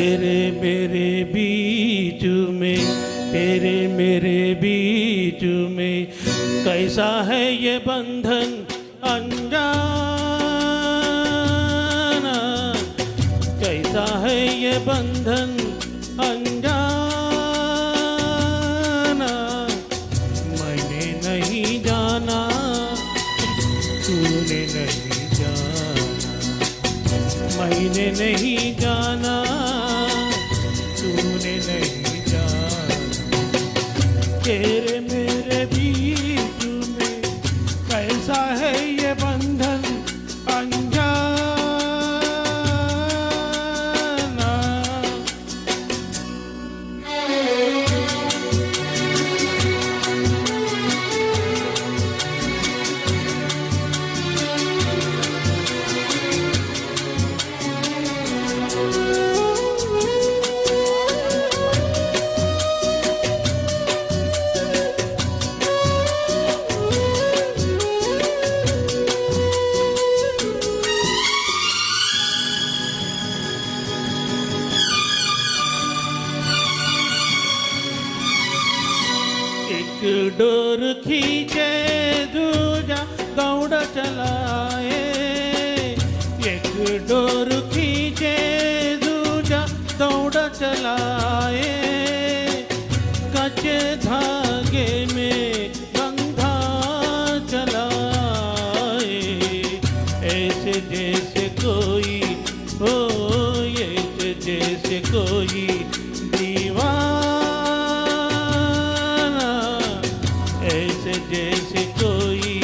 तेरे मेरे बीच में, तेरे मेरे बीच में, कैसा है ये बंधन अनजाना? कैसा है ये बंधन अनजाना? मैंने नहीं जाना, तूने नहीं जाना, मैंने नहीं जाना। तेरे मेरे बीच में कैसा है ये बंधन अनजाना एक डोर खींचे, दूजा दौड़ चलाए। एक डोर खींचे, दूजा दौड़ चलाए। कच्चे धागे में बंधा चलाए। ऐसे जैसे कोई हो ऐसे जैसे कोई जैसे कोई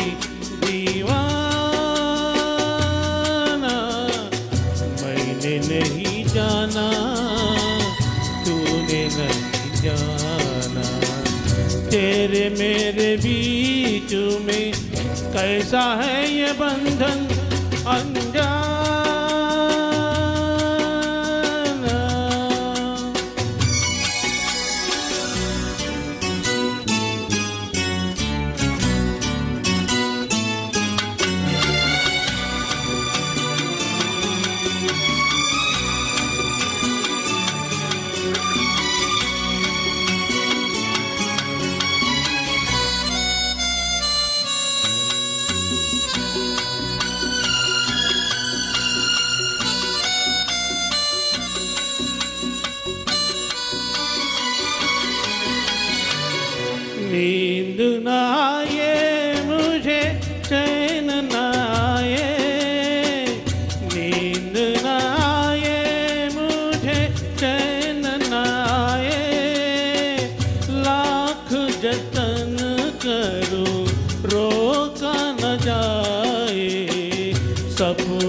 दीवाना, मैंने नहीं जाना, तूने नहीं जाना। तेरे मेरे बीच में कैसा है ये बंधन अनजाना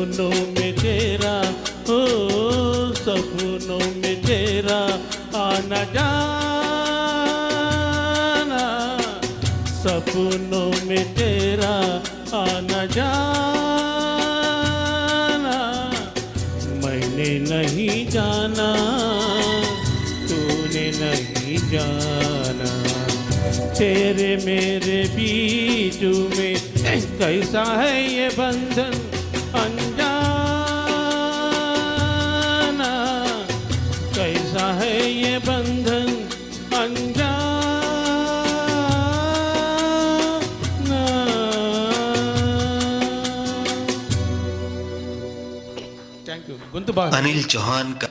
सपनों में तेरा हो सपनों में तेरा आना जाना। सपनों में तेरा आना जाना। मैंने नहीं जाना, तूने नहीं जाना। तेरे मेरे बीच में कैसा है ये बंधन? अनजाना है ये बंधन अनजाना थैंक यू गुंतु अनिल चौहान का